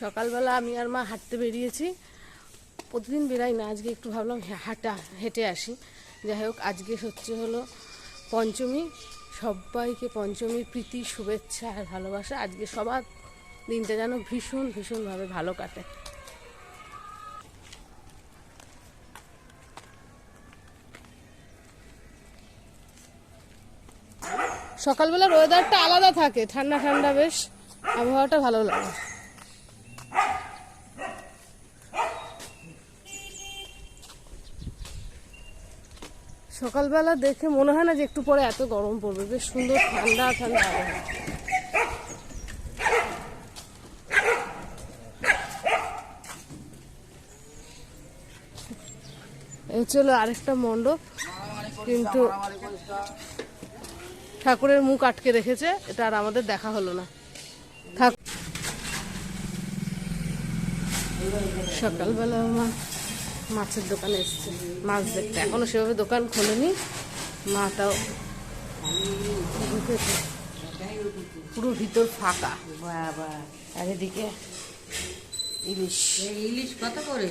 সকালবেলা আমি আর মা হাঁটতে বেরিয়েছি। প্রতিদিন বেরাই না আজকে একটু ভাবলাম হ্যাঁ, হাঁটা হেঁটে আসি। যাই হোক আজকে হচ্ছে হলো পঞ্চমী। সবাইকে পঞ্চমীর প্রীতি শুভেচ্ছা আর ভালোবাসা। আজকে সবার দিনটা যেন ভীষণ ভীষণভাবে ভালো কাটে। সকালবেলার ওয়েদারটা আলাদা থাকে ঠান্ডা ঠান্ডা বেশ। আবহাওয়াটা ভালো লাগে। সকালবেলা দেখে মনে হয় না যে একটু পরে এত গরম পড়বে। বেশ সুন্দর ঠান্ডা ঠান্ডা এই চলো আরেকটা মণ্ডপ। কিন্তু ঠাকুরের মুখ আটকে রেখেছে, এটা আর আমাদের দেখা হলো না। সকালবেলা আমার মাছের দোকানে এসছে মাছ দেখতে। এখনও সেভাবে দোকান খোলেনি। মাটাও ঢুকেছে পুরো ভিতর ফাঁকা। বাবা আর এদিকে ইলিশ। এই ইলিশ কত করে?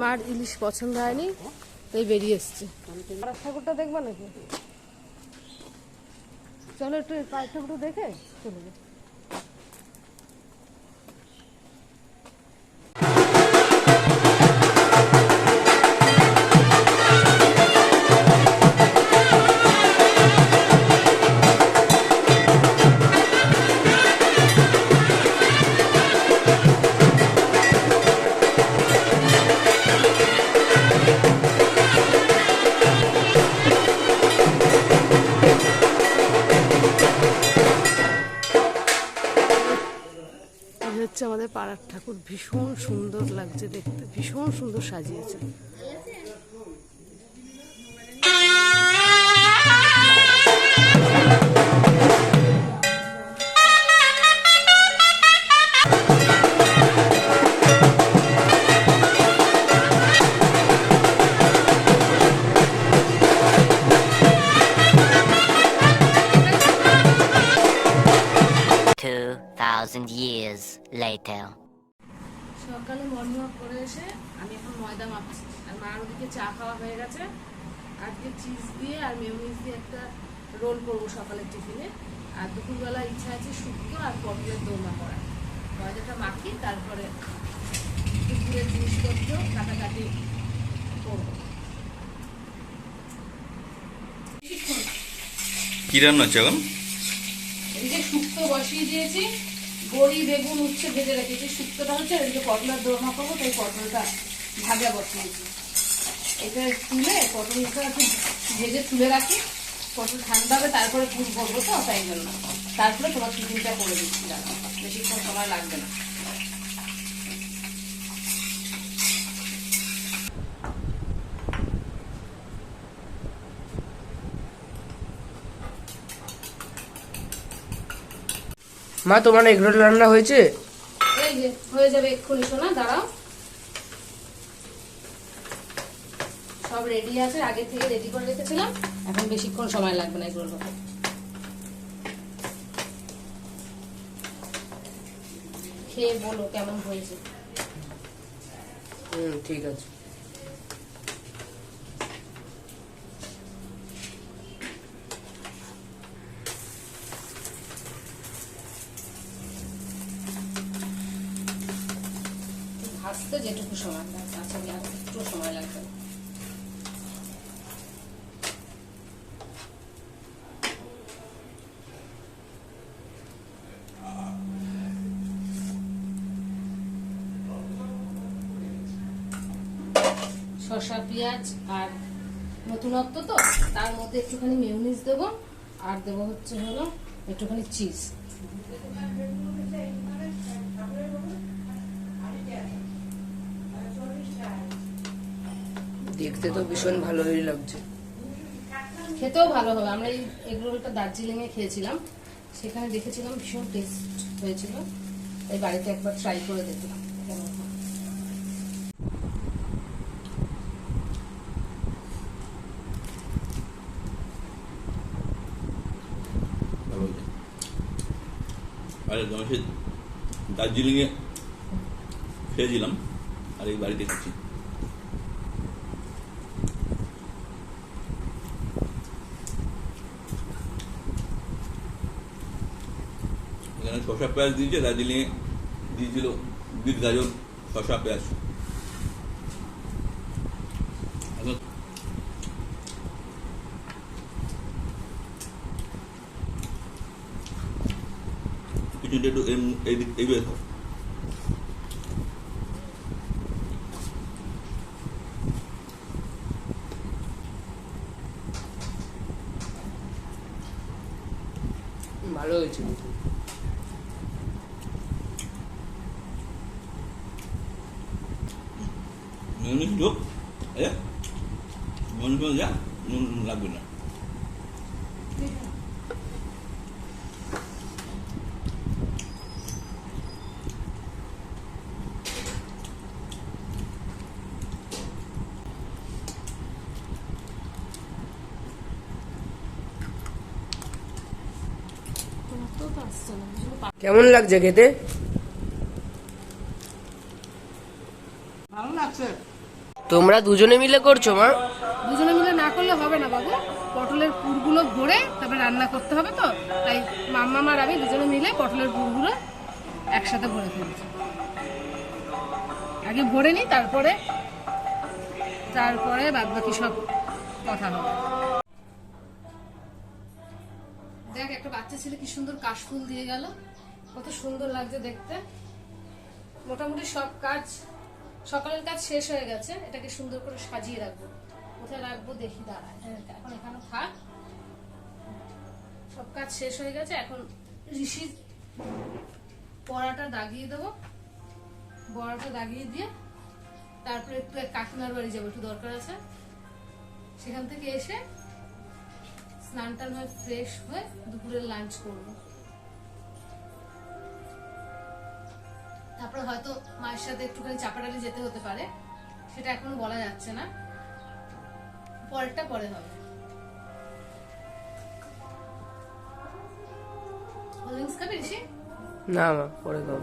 মার ইলিশ পছন্দ হয়নি? তাই বেরিয়ে এসছে। ঠাকুরটা দেখবা নাকি? চলো একটু ঠাকুরটা দেখে চলে যাই। ভীষণ সুন্দর লাগছে দেখতে ভীষণ সুন্দর সাজিয়েছে। চা খাওয়া হয়ে গেছে। আজকে চিজ দিয়ে আর মেয়নিজ দিয়ে একটা রোল করব সকালের টিফিনে আর দুপুরবেলা ইচ্ছা আছে শুক্তো আর পটলের দোমা করা ময়দাটা মাখি তারপরে দুপুরের জিনিসপত্র কাটাকাটি করব। কি রান্না হচ্ছে এখন? এদিকে শুক্তো বসিয়ে দিয়েছি বড়ি বেগুন উচ্ছে ভেজে রেখেছি। শুক্তোটা হচ্ছে এদিকে পটলের দোরমা করব তাই পটলটা ভাজা বসিয়েছি এটা তুলে পটলটা একটু ভেজে তুলে রাখি। পটল ঠান্ডা হবে তারপরে পুর করব তো তাই জন্য। তারপরে তোমার টিফিনটা করে দিচ্ছি দাদা বেশিক্ষণ সময় লাগবে না। মা তোমার এগরোল রান্না হয়েছে? এই যে হয়ে যাবে এক্ষুনি শোনা দাঁড়াও। সব রেডি আছে আগে থেকে রেডি করে রেখেছিলাম। এখন বেশিক্ষণ সময় লাগবে না এগুলো হতে খেয়ে বলো কেমন হয়েছে? হুম ঠিক আছে। ভাজতে যেটুকু সময় লাগবে আচ্ছা একটু সময় লাগবে না। শসা পেঁয়াজ আর নতুনত্ব তো তার মধ্যে একটুখানি মেয়নিজ দেবো আর দেবো হচ্ছে হলো একটুখানি চিজ দেখতে তো ভীষণ ভালোই লাগছে। খেতেও ভালো হবে। আমরা এই এগরোলটা দার্জিলিংয়ে খেয়েছিলাম সেখানে দেখেছিলাম ভীষণ টেস্ট হয়েছিল। তাই বাড়িতে একবার ট্রাই করে দেখলাম কেমন হয়। আরে গণেশের দার্জিলিংয়ে খেয়েছিলাম আর এই বাড়িতে খাচ্ছি এখানে শশা পেঁয়াজ দিয়েছে দার্জিলিংয়ে দিয়েছিল বিট গাজর শশা পেঁয়াজ এখন কিছুটা একটু এম- এই দিক- এই বের হোক। ভালো হয়েছে কিন্তু। নুন যোগ এ নুন নুন যা নুন লাগবে না তোমার তো তো আসছে না বুঝলো কেমন লাগছে খেতে? ভালো লাগছে। তোমরা দুজনে মিলে করছ মা? দুজনে মিলে না করলে হবে না বাবু। পটলের পুরগুলো ভরে তারপরে রান্না করতে হবে তো। তাই মাম্মা আর আমি দুজনে মিলে পটলের পুরগুলো একসাথে ভরে ফেলছি। আগে ভরে নিই তারপরে তারপরে বাদ বাকি সব কথা হবে। বাচ্চা ছেলে কি সুন্দর কাশফুল দিয়ে গেল। কত সুন্দর লাগছে দেখতে। মোটামুটি সব কাজ সকালের কাজ শেষ হয়ে গেছে। এটাকে সুন্দর করে সাজিয়ে রাখব। কোথায় রাখব দেখি দাঁড়ায়। হ্যাঁ, এখন এখানে থাক। সব কাজ শেষ হয়ে গেছে। এখন ঋষির পড়াটা দাগিয়ে দেবো। বড়াটা দাগিয়ে দিয়ে তারপরে একটু কাকিমার বাড়ি যাব একটু দরকার আছে। সেখান থেকে এসে স্নান টান হয়ে ফ্রেশ হয়ে দুপুরের লাঞ্চ করব। তারপরে হয়তো মায়ের সাথে একটুখানি চাপাটালি যেতে হতে পারে, সেটা এখনও বলা যাচ্ছে না। পরেরটা পরে হবে। হলিংস খাবি না মা পরে খাব।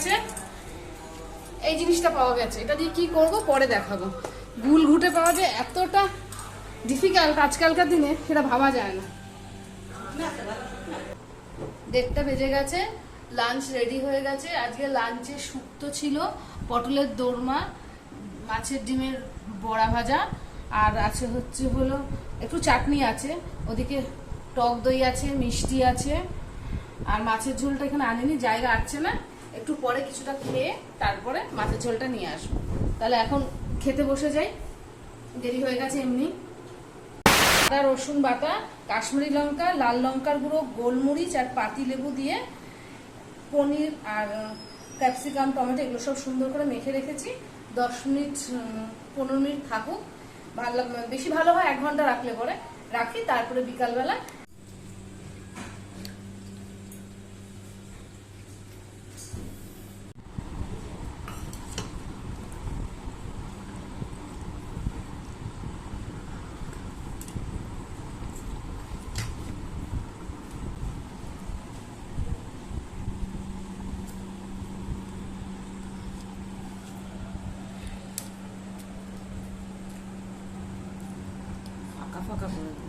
গেছে এই জিনিসটা পাওয়া গেছে। এটা দিয়ে কি করব? পরে দেখাবো। গুল ঘুটে পাওয়া যায় এতটা ডিফিকাল্ট আজকালকার দিনে, সেটা ভাবা যায় না। দেড়টা বেজে গেছে লাঞ্চ রেডি হয়ে গেছে। আজকে লাঞ্চে শুক্তো ছিল, পটলের দোরমা, মাছের ডিমের বড়া ভাজা, আর আছে হচ্ছে হলো, একটু চাটনি আছে। ওদিকে টক দই আছে, মিষ্টি আছে। আর মাছের ঝোলটা এখানে আনিনি, জায়গা আছে না? একটু পরে কিছুটা খেয়ে তারপরে মাছের ঝোলটা নিয়ে আসব। তাহলে এখন খেতে বসে যাই। দেরি হয়ে গেছে এমনি। আদা, রসুন বাটা, কাশ্মীরি লঙ্কা, লাল লঙ্কার গুঁড়ো, গোলমরিচ আর পাতি লেবু দিয়ে পনির আর ক্যাপসিকাম, টমেটো এগুলো সব সুন্দর করে মেখে রেখেছি। দশ মিনিট পনেরো মিনিট থাকুক। ভালো, বেশি ভালো হয় এক ঘণ্টা রাখলে পরে। রাখি, তারপরে বিকালবেলা ফাঁকা ফাঁকা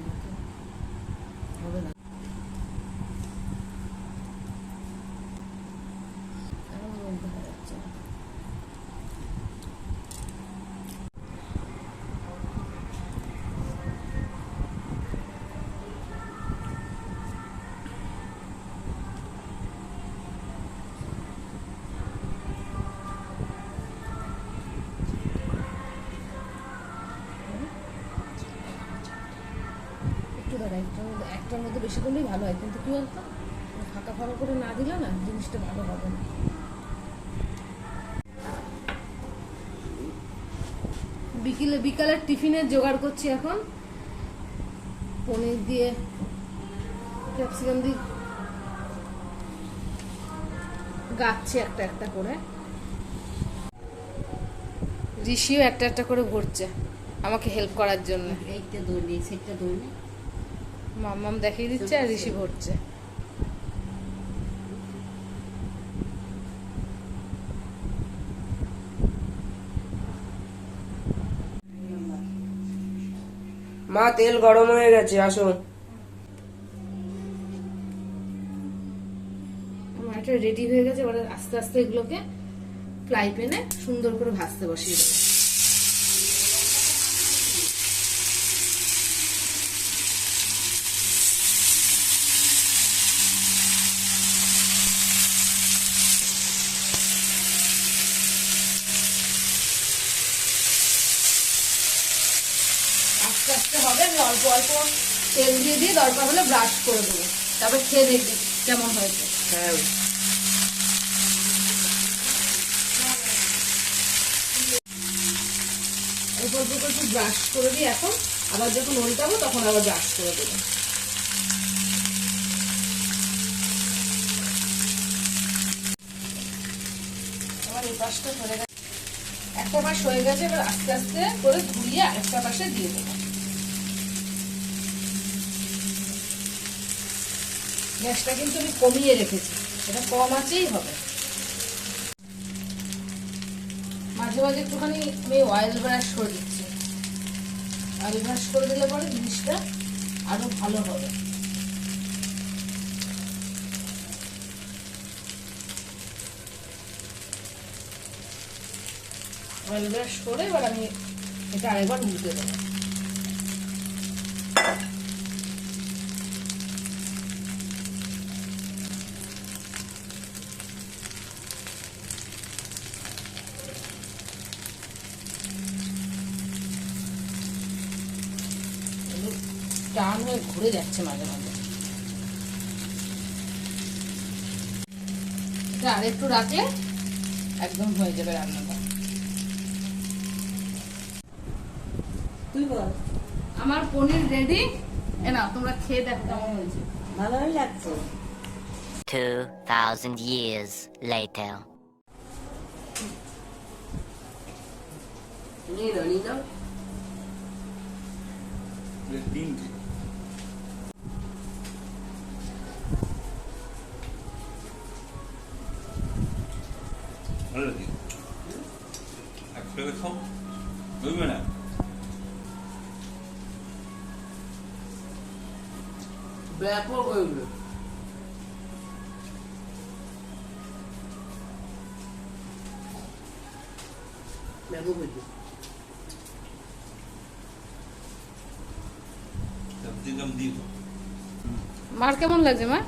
একটু দাঁড়া একটার মধ্যে বেশি করলেই ভালো হয়। কিন্তু কি বলতো? ফাঁকা ফাঁকা করে না দিলে না জিনিসটা ভালো হবে না। বিকেলে, বিকালের টিফিনের জোগাড় করছি এখন। পনির দিয়ে ক্যাপসিকাম দিয়ে গাচ্ছে একটা একটা করে। ঋষিও একটা একটা করে ভরছে আমাকে হেল্প করার জন্য। এইটা দৌড়ি সেটা দৌড়ি মাম্মাম দেখিয়ে দিচ্ছে আর ঋষি ভরছে। মা তেল গরম হয়ে গেছে আসো আমার এটা রেডি হয়ে গেছে এবার আস্তে আস্তে এগুলোকে ফ্লাই প্যানে সুন্দর করে ভাজতে বসিয়ে দেবো আস্তে আস্তে হবে আমি অল্প তেল দিয়ে দিয়ে দরকার হলে ব্রাশ করে দেবো। তারপর খেয়ে দেখবি কেমন হয়েছে। হ্যাঁ। অল্প অল্প করে একটু ব্রাশ করে দিই এখন আবার যখন উল্টাবো তখন আবার ব্রাশ করে দেবো। আমার এই পাশটা হয়ে গেছে একটা পাশ হয়ে গেছে এবার আস্তে আস্তে করে ঘুরিয়ে আরেকটা পাশে দিয়ে দেবো। গ্যাসটা কিন্তু আমি কমিয়ে রেখেছি। এটা কম আছেই হবে। মাঝে মাঝে একটুখানি আমি অয়েল ব্রাশ করে দিচ্ছি। অয়েল ব্রাশ করে দিলে পরে জিনিসটা আরও ভালো হবে। অয়েল ব্রাশ করে এবার আমি এটা আরেকবার মুছে দেবো। টান হয়ে ঘুরে যাচ্ছে মাঝে মাঝে এটা আরেকটু রাখলে একদম হয়ে যাবে রান্নাটা। তুই বল। আমার পনির রেডি এ না তোমরা খেয়ে দেখো কেমন হয়েছে। ভালোই লাগছে। 2,000 years later. নিয়ে নাও নিয়ে নাও। ভালো লাগে। এক প্লেটে খাও বুঝবে না। ব্যাপক ওইগুলো ব্যাপক হয়েছে সবজি কম দিয়ে দাও। মার কেমন লাগছে মা?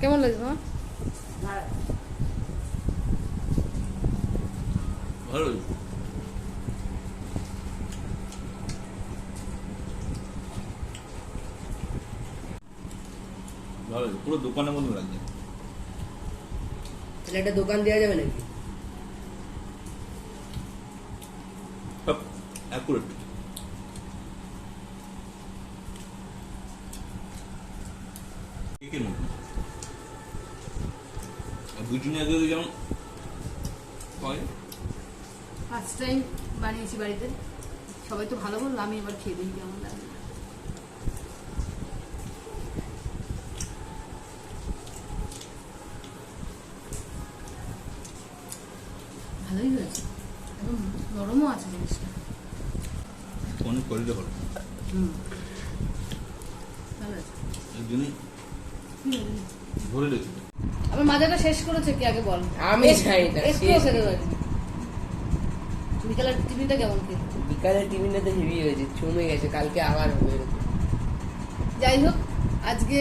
কেমন লাগছে মা? ভালো লাগে। ভালো পুরো দোকানের মতো লাগছে তাহলে একটা দোকান দেওয়া যাবে নাকি? অ্যাকুরেট কেকের মতো দুজনে আগে যেমন হয়। ফার্স্ট টাইম বানিয়েছি বাড়িতে। সবাই তো ভালো বলল আমি এবার খেয়ে দিই কেমন লাগে। ভালোই হয়েছে। একদম নরমও আছে জিনিসটা। অনেক ভালো আছে। ভরে রেখেছে। আমার মাজাটা শেষ করেছে কি আগে বল। আমি জানি না, শেষ টিফিনটা কেমন কি বিকালে টিফিনটা তো হেভি হয়েছে চুমে গেছে কালকে আবার হবে এরকম। যাই হোক আজকে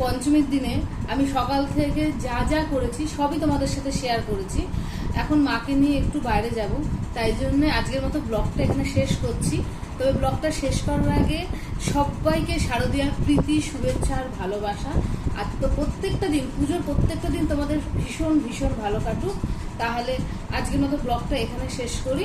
পঞ্চমীর দিনে আমি সকাল থেকে যা যা করেছি সবই তোমাদের সাথে শেয়ার করেছি। এখন মাকে নিয়ে একটু বাইরে যাব তাই জন্য আজকের মতো ব্লগটা এখানে শেষ করছি। তবে ব্লগটা শেষ করার আগে সবাইকে শারদীয়ার প্রীতি শুভেচ্ছা আর ভালোবাসা। আর তো প্রত্যেকটা দিন পুজোর প্রত্যেকটা দিন তোমাদের ভীষণ ভীষণ ভালো কাটুক। তাহলে আজকের মতো ব্লগটা এখানে শেষ করি।